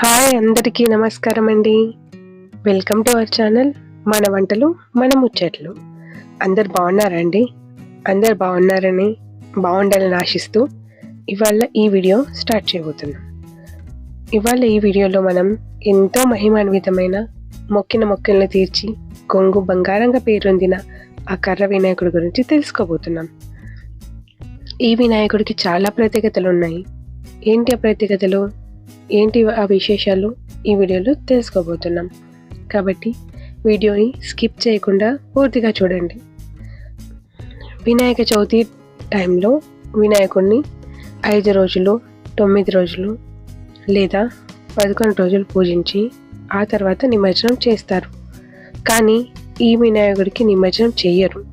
Hi అందరికీ నమస్కారం అండి. వెల్కమ్ టు అవర్ ఛానల్ మన వంటలు మన ముచ్చట్లు. అందరు బాగున్నారండి అందరు బాగున్నారని బాగుండాలని ఆశిస్తూ ఇవాళ ఈ వీడియో స్టార్ట్ చేయబోతున్నాం. ఇవాళ ఈ వీడియోలో మనం ఎంతో మహిమాన్వితమైన మొక్కిన మొక్కల్ని తీర్చి కొంగు బంగారంగా పేరొందిన ఆ కర్ర వినాయకుడి గురించి తెలుసుకోబోతున్నాం. ఈ వినాయకుడికి చాలా ప్రత్యేకతలు ఉన్నాయి. ఏంటి ఆ ప్రత్యేకతలు? ఏంటి ఆ విశేషాలు? ఈ వీడియోలో తెలుసుకోబోతున్నాం. కాబట్టి వీడియోని స్కిప్ చేయకుండా పూర్తిగా చూడండి. వినాయక చవితి టైంలో వినాయకుడిని ఐదు రోజులు తొమ్మిది రోజులు లేదా పదకొండు రోజులు పూజించి ఆ తర్వాత నిమజ్జనం చేస్తారు. కానీ ఈ వినాయకుడికి నిమజ్జనం చేయరు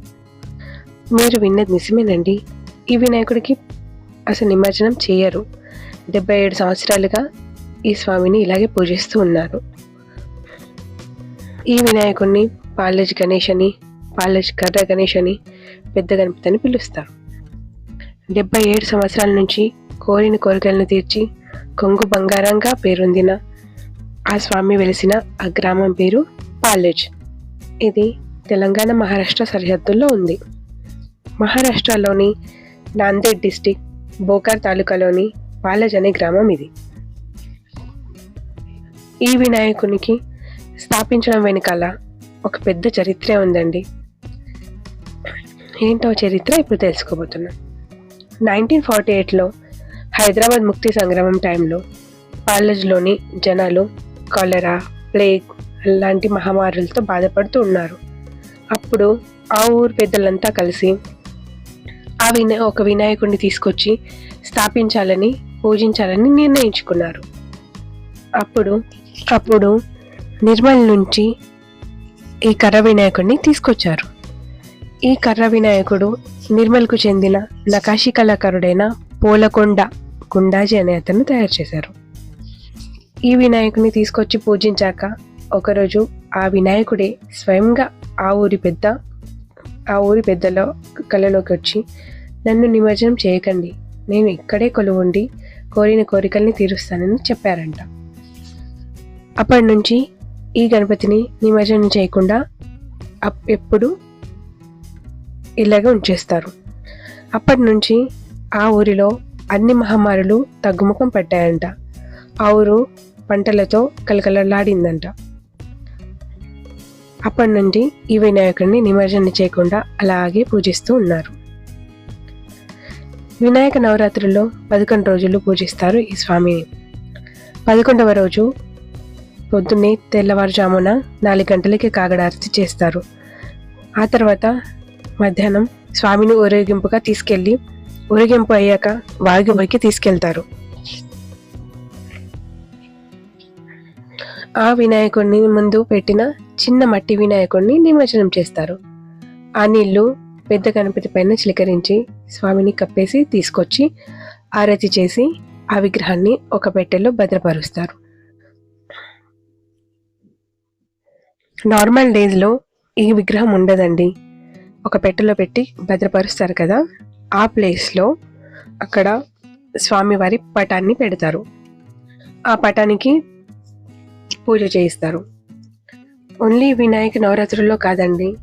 మీరు విన్నది నిజమేనండి. ఈ వినాయకుడికి అసలు నిమజ్జనం చేయరు డెబ్బై ఏడు సంవత్సరాలుగా ఈ స్వామిని ఇలాగే పూజిస్తూ ఉన్నారు. ఈ వినాయకుడిని పాలజ్ గణేష్ అని పాలజ్ కర్ర గణేష్ అని పెద్ద గణపతి అని పిలుస్తారు. డెబ్బై ఏడు సంవత్సరాల నుంచి కోరిన కోరికలను తీర్చి కొంగు బంగారంగా పేరొందిన ఆ స్వామి వెలిసిన ఆ గ్రామం పేరు పాలెజ్ ఇది తెలంగాణ మహారాష్ట్ర సరిహద్దుల్లో ఉంది. మహారాష్ట్రలోని నాందేడ్ డిస్టిక్ బోకార్ తాలూకాలోని పాలజ్ అనే గ్రామం ఇది. ఈ వినాయకునికి స్థాపించడం వెనకాల ఒక పెద్ద చరిత్రే ఉందండి. ఏంటో చరిత్ర ఇప్పుడు తెలుసుకోబోతున్నాం. నైన్టీన్ ఫార్టీ ఎయిట్లో హైదరాబాద్ ముక్తి సంగ్రామం టైంలో పాలేజ్లోని జనాలు కాలరా ప్లేగ్ లాంటి మహమ్మారులతో బాధపడుతూ ఉన్నారు. అప్పుడు ఆ ఊరు పెద్దలంతా కలిసి ఆ వినా ఒక వినాయకుడిని తీసుకొచ్చి స్థాపించాలని పూజించాలని నిర్ణయించుకున్నారు. అప్పుడు అప్పుడు నిర్మల్ నుంచి ఈ కర్ర వినాయకుడిని తీసుకొచ్చారు. ఈ కర్ర వినాయకుడు నిర్మల్కు చెందిన నకాశీ కళాకారుడైన పోలకొండ గుండాజీ అనే అతను తయారు చేశారు. ఈ వినాయకుడిని తీసుకొచ్చి పూజించాక ఒకరోజు ఆ వినాయకుడే స్వయంగా ఆ ఊరి పెద్ద ఆ ఊరి పెద్దలో కళలోకి వచ్చి నన్ను నిమజ్జనం చేయకండి. నేను ఇక్కడే కొలువుండి కోరిన కోరికల్ని తీరుస్తానని చెప్పారంట. అప్పటి నుంచి ఈ గణపతిని నిమజ్జనం చేయకుండా అప్- ఎప్పుడు ఇలాగే ఉంచేస్తారు. అప్పటి నుంచి ఆ ఊరిలో అన్ని మహమ్మారులు తగ్గుముఖం పట్టాయంట. ఆ ఊరు పంటలతో కలకలలాడిందంట అప్పటి నుండి ఈ వినాయకుడిని నిమజ్జనం చేయకుండా అలాగే పూజిస్తూ ఉన్నారు. వినాయక నవరాత్రుల్లో పదకొండు రోజులు పూజిస్తారు ఈ స్వామిని. పదకొండవ రోజు పొద్దున్నే తెల్లవారుజామున నాలుగు గంటలకి కాగడార్తి చేస్తారు. ఆ తర్వాత మధ్యాహ్నం స్వామిని ఊరేగింపుగా తీసుకెళ్ళి ఊరేగింపు అయ్యాక వాగిపోయికి తీసుకెళ్తారు. ఆ వినాయకుడిని ముందు పెట్టిన చిన్న మట్టి వినాయకుడిని నిమజ్జనం చేస్తారు. ఆ నీళ్ళు పెద్ద గణపతి పైన చిలకరించి స్వామిని కప్పేసి తీసుకొచ్చి ఆరతి చేసి ఆ విగ్రహాన్ని ఒక పెట్టెలో భద్రపరుస్తారు. నార్మల్ డేస్లో ఈ విగ్రహం ఉండదండి. ఒక పెట్టెలో పెట్టి భద్రపరుస్తారు కదా. ఆ ప్లేస్లో అక్కడ స్వామివారి పటాన్ని పెడతారు. ఆ పటానికి పూజ చేయిస్తారు. ఓన్లీ వినాయక నవరాత్రుల్లో కాదండి.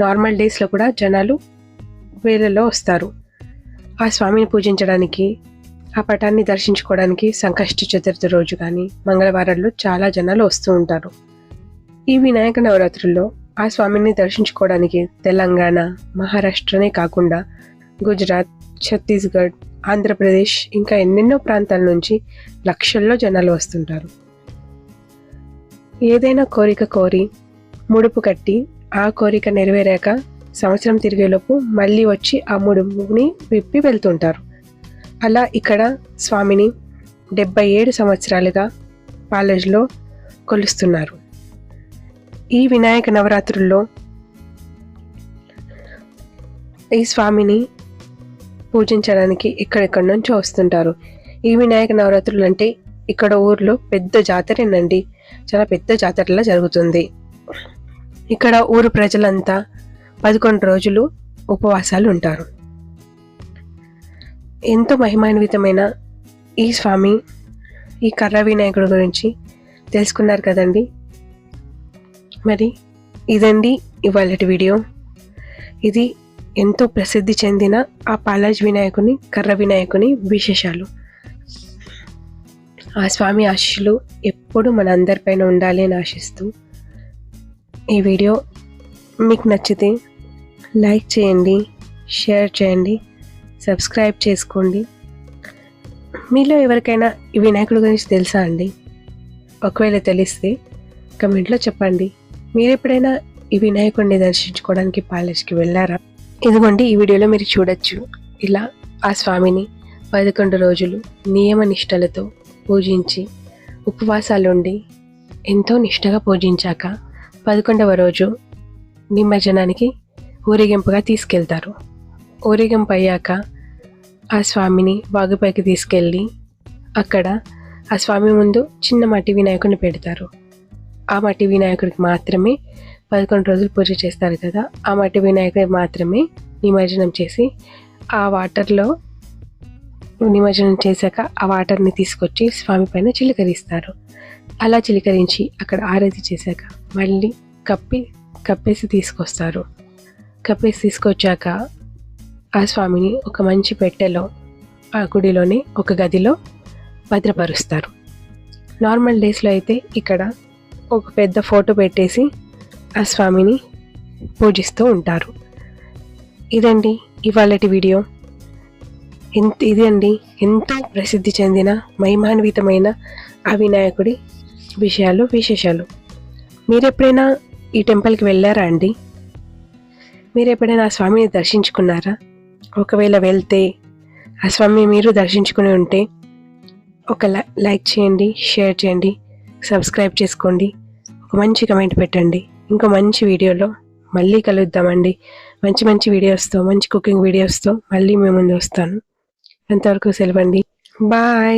నార్మల్ డేస్లో కూడా జనాలు వేలలో వస్తారు. ఆ స్వామిని పూజించడానికి ఆ పటాన్ని దర్శించుకోవడానికి సంకష్టి చతుర్థి రోజు కానీ మంగళవారాల్లో చాలా జనాలు వస్తూ ఉంటారు. ఈ వినాయక నవరాత్రుల్లో ఆ స్వామిని దర్శించుకోవడానికి తెలంగాణ మహారాష్ట్రనే కాకుండా గుజరాత్ ఛత్తీస్గఢ్ ఆంధ్రప్రదేశ్ ఇంకా ఎన్నెన్నో ప్రాంతాల నుంచి లక్షల్లో జనాలు వస్తుంటారు. ఏదైనా కోరిక కోరి ముడుపు కట్టి ఆ కోరిక నెరవేరాక సంవత్సరం తిరిగేలోపు మళ్ళీ వచ్చి ఆ ముడుపుని విప్పి వెళ్తుంటారు. అలా ఇక్కడ స్వామిని డెబ్బై ఏడు సంవత్సరాలుగా కాలేజ్లో కొలుస్తున్నారు. ఈ వినాయక నవరాత్రుల్లో ఈ స్వామిని పూజించడానికి ఎక్కడెక్కడి నుంచో వస్తుంటారు. ఈ వినాయక నవరాత్రులు అంటే ఇక్కడ ఊర్లో పెద్ద జాతరేనండి. చాలా పెద్ద జాతరలా జరుగుతుంది. ఇక్కడ ఊరు ప్రజలంతా పదకొండు రోజులు ఉపవాసాలు ఉంటారు ఎంతో మహిమాన్వితమైన ఈ స్వామి ఈ కర్ర వినాయకుడి గురించి తెలుసుకున్నారు కదండి? మరి ఇదండి ఇవాళటి వీడియో. ఇది ఎంతో ప్రసిద్ధి చెందిన ఆ పాలాజ్ వినాయకుని కర్ర వినాయకుని విశేషాలు. ఆ స్వామి ఆశీస్సులు ఎప్పుడు మనందరిపైన ఉండాలి అని ఆశిస్తూ ఈ వీడియో మీకు నచ్చితే లైక్ చేయండి షేర్ చేయండి సబ్స్క్రైబ్ చేసుకోండి. మీలో ఎవరికైనా ఈ వినాయకుడి గురించి తెలుసా అండి? ఒకవేళ తెలిస్తే కమెంట్లో చెప్పండి. మీరు ఎప్పుడైనా ఈ వినాయకుడిని దర్శించుకోవడానికి ప్యాలెస్కి వెళ్ళారా? ఇదిగోండి ఈ వీడియోలో మీరు చూడొచ్చు. ఇలా ఆ స్వామిని పదకొండు రోజులు నియమ నిష్టలతో పూజించి ఉపవాసాలుండి ఎంతో నిష్టగా పూజించాక పదకొండవ రోజు నిమజ్జనానికి ఊరేగింపుగా తీసుకెళ్తారు. ఊరేగింపు అయ్యాక ఆ స్వామిని వాగుపైకి తీసుకెళ్ళి అక్కడ ఆ స్వామి ముందు చిన్న మట్టి వినాయకుడిని పెడతారు. ఆ మట్టి వినాయకుడికి మాత్రమే పదకొండు రోజులు పూజ చేస్తారు కదా ఆ మట్టి వినాయకుడికి మాత్రమే నిమజ్జనం చేసి ఆ వాటర్లో నిమజ్జనం చేశాక ఆ వాటర్ని తీసుకొచ్చి స్వామి పైన చిలకరిస్తారు. అలా చిలకరించి అక్కడ ఆరతి చేశాక మళ్ళీ కప్పి కప్పేసి తీసుకొస్తారు. కప్పేసి తీసుకొచ్చాక ఆ స్వామిని ఒక మంచి పెట్టెలో ఆ గుడిలోనే ఒక గదిలో భద్రపరుస్తారు. నార్మల్ డేస్లో అయితే ఇక్కడ ఒక పెద్ద ఫోటో పెట్టేసి ఆ స్వామిని పూజిస్తూ ఉంటారు. ఇదండి ఇవాళటి వీడియో. ఎంత ఇది అండి ఎంతో ప్రసిద్ధి చెందిన మహిమాన్వితమైన ఆ వినాయకుడి విషయాలు విశేషాలు. మీరు ఎప్పుడైనా ఈ టెంపుల్కి వెళ్ళారా అండి? మీరు ఎప్పుడైనా ఆ స్వామిని దర్శించుకున్నారా? ఒకవేళ వెళ్తే ఆ స్వామి మీరు దర్శించుకుని ఉంటే ఒక లైక్ చేయండి షేర్ చేయండి సబ్స్క్రైబ్ చేసుకోండి ఒక మంచి కమెంట్ పెట్టండి. ఇంకో మంచి వీడియోలో మళ్ళీ కలుద్దామండి. మంచి మంచి వీడియోస్తో మంచి కుకింగ్ వీడియోస్తో మళ్ళీ మేము ముందు వస్తాను. అంతవరకు సెలవండి. బాయ్!